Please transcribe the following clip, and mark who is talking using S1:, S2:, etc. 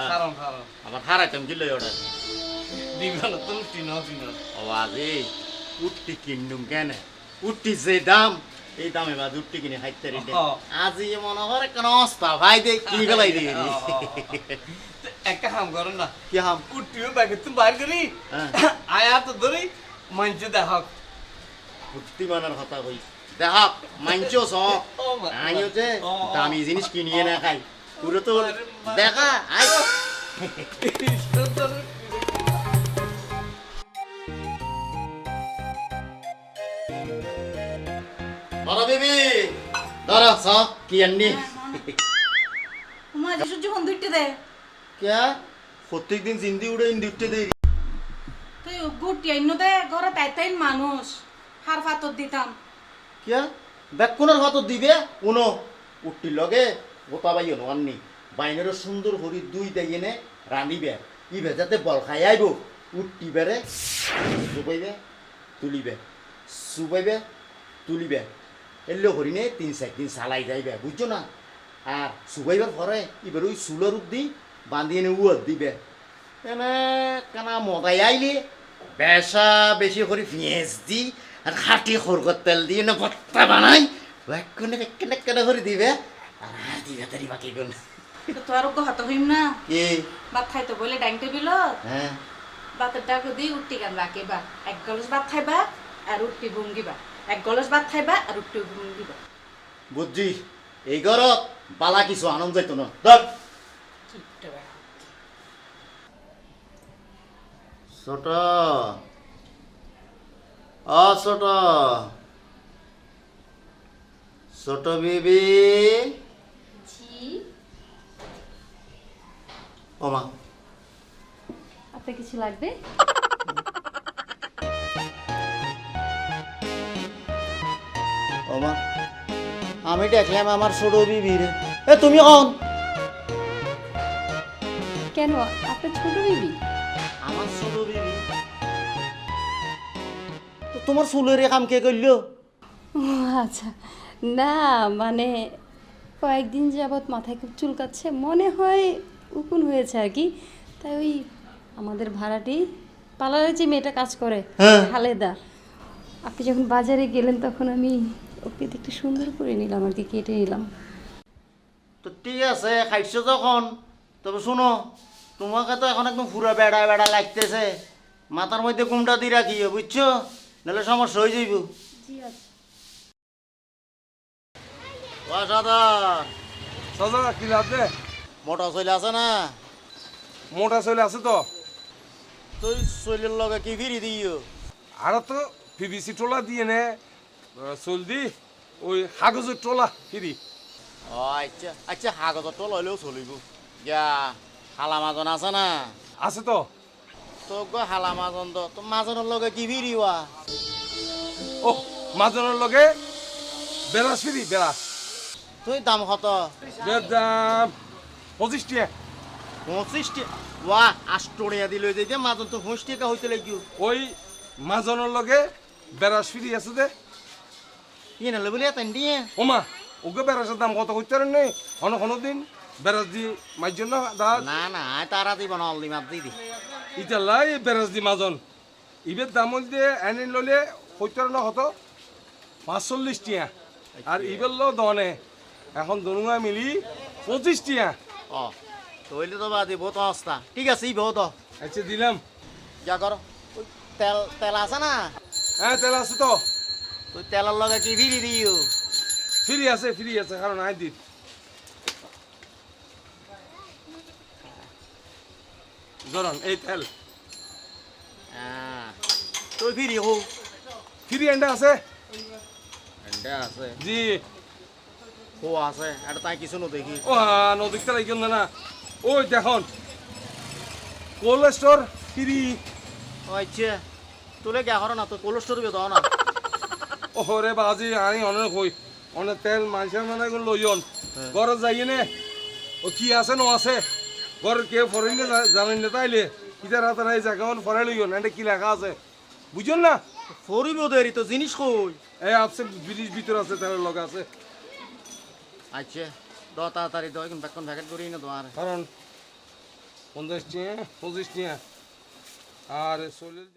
S1: হ্যাঁ।
S2: খারাপ খারাপ
S1: আবার হারাইতাম কি লই ওটা?
S2: তো
S1: ও আজি কিনুম কেন? উঠটি যে দাম এই দামে বাদ উঠটি কিনে খাইতে রে আজি মনে করে কেন অস্তা ভাই দে কি গলাই।
S2: একটা কাম করো না।
S1: কি হাম
S2: উঠিও ব্যাগে তুমি বাইর করি।
S1: হ্যাঁ।
S2: আয়া তো ধরি মঞ্চে দেখাক
S1: উঠতি মানার কথা কই। দেখা মানছো স। আইও যে। দামি জিনিস কিনিয়ে না খাই। পুরো তো দেখা আরে বেবি দাঁড়া সা কি আননি
S3: উমা যিশু জীবন দুইটে দে
S1: কে প্রত্যেকদিন জিন্দি উড়ে ইন দুইটে দে
S3: তুই গুটি আইনো দে ঘরে তাই তাই মানুষ হার ফাতর দিতাম
S1: কে বেকুনের ফাতর দিবে কোন উঠটি লগে গোটা বাই অনো আননি বাইনের সুন্দর হরি দুই এনে রানিবে ইবে ভেজাতে বল খাই আইব। উঠটি বেরে সুবাইবে তুলিবে চুবাইবে তুলিবে এলে হরিণে তিন চার দিন চালাই যাইবে বুঝছ না? আর সুবাইবার পরে এবার ওই চুলের দি বান্ধি এনে উয়ার দিবে এনে কেনা মদাই আইলি। বেসা বেশি করে পেঁয়াজ দি আর খাটি খরগর তেল দিয়ে ভত্তা বানাই। একনে একনে করে দিবে আর আর তারি বাকি গুণ
S3: তো হাত হইম না
S1: কি
S3: ভাত খাইতো বলে ডাইনিং টেবিল
S1: হ্যাঁ
S3: ভাতের ডাক দি গান রাখিবা এক গলস ভাত খাইবা আর উঠটি ভুঙ্গিবা এক গলস ভাত খাইবা আর ভুঙ্গিবা
S1: বুঝছি এই ঘরত বালা কিছু আনন্দ যাইতো না ধর ছোট অ ছোট ছোট বিবি ও মা
S4: আপনার কিছু লাগবে?
S1: ও মা আমি দেখলাম আমার ছোট বিবি রে এ তুমি কন
S4: কেন? আপনার ছোট বেবি?
S1: আমার ছোট বিবি। তো তোমার চুলের কাম কে করল?
S4: আচ্ছা। না মানে কয়েকদিন যাবৎ মাথায় খুব চুলকাচ্ছে মনে হয় উকুন হয়েছে আর কি। তাই ওই আমাদের ভাড়াটি পার্লারে যে মেয়েটা কাজ করে
S1: হ্যাঁ।
S4: খালেদা আপনি যখন বাজারে গেলেন তখন আমি ওকে একটু সুন্দর করে নিলাম আর কি কেটে নিলাম।
S1: তো ঠিক আছে খাইছো যখন। তবে শুনো তোমাকে তো এখন একদম পুরো বেড়া বেড়া লাগতেছে। মাথার মধ্যে ঘুমটা দিয়ে রাখিও বুঝছ? নাহলে সমস্যা হয়ে যাইব।
S4: জি আচ্ছা।
S1: মোটা চলে আছে না?
S2: মোটা চলে আছে তো।
S1: তুই চলির লগে কি ফিরি দিও?
S2: আর তো পিভিসি টোলা দিয়ে নে? চল দি ওই কাগজের টোলা ফিরি
S1: ও আচ্ছা আচ্ছা হাগজত তো লইলেও চলিব। গিয়া হালা মাজন আছে না?
S2: আছে তো।
S1: তো গো হালা মাজন তো তো মাজনের লগে কি ফিরিবা
S2: ও মাজনের লগে বেড়াস ফিরি বেড়াস
S1: তুই দাম কত?
S2: দাম পঁচিশ টিয়া
S1: পঁচিশটি ওয়া আষ্টরিয়া দিল যে মাজন তো পঁচিশ টাকা হইতে লাগিও
S2: ওই মাজনের লগে বেড়াস ফিরি আছে দে।
S1: ইয়ে নালে বলে এতেন দিয়ে
S2: ওমা ওকে বেড়াসের দাম কত হইতে নেই হন কোনো দিন বেড়াস দি মাইজন না দা?
S1: না না তারা দিব না অলদি মাত দিদি
S2: ইতালাই বেড়াস দি মাজন ইবের দাম দিয়ে এনে ললে হইতে না হতো? পাঁচচল্লিশ টিয়া। আর ইবের লো দনে। এখন দনুয়া মিলি পঁচিশ টিয়া।
S1: ও তৈলে তো বাদি বহুত অবস্থা ঠিক আছে ই বহুত
S2: আচ্ছা দিলাম।
S1: যা কর। তেল তেল আছে না?
S2: হ্যাঁ তেল আছে তো।
S1: তুই তেলের লগে কি ফিরি দিও?
S2: ফ্রি আছে ফ্রি আছে কারণ আই দিন ধরন এই তেল।
S1: হ্যাঁ। তুই ফিরি হো
S2: ফ্রি এন্ডা আছে?
S1: এন্ডা আছে।
S2: জি।
S1: হো আছে এটা তাই কিছু দেখি
S2: ও নদীর তেল আইকেন না। ওই দেখুন। Cold store free.
S1: আচ্ছা তোলে গা কর না তো কোল্ড স্টোর দাও না।
S2: ওরে বাজি আনি অনেক কই অনেক তেল মানুষের মানে লইন ঘরে যাই নে। ও কি আছে ন আছে। ঘরের কেউ ফরেন জানেন না তাইলে। ইতার হাতে নাই জায়গা ফরাই লইন এটা কি লেখা আছে? বুঝুন না?
S1: ফরিব দেরি তো জিনিস কই?
S2: এই আপসে ব্রিজ ভিতর আছে তেলের লগে আছে।
S1: আচ্ছা। দ তাড়াতাড়ি দাও এখন বেকন প্যাকেট করি না তোমার
S2: কারণ পঞ্চাশ টিয়া পঁচিশ টিয়া। আর চল্লিশ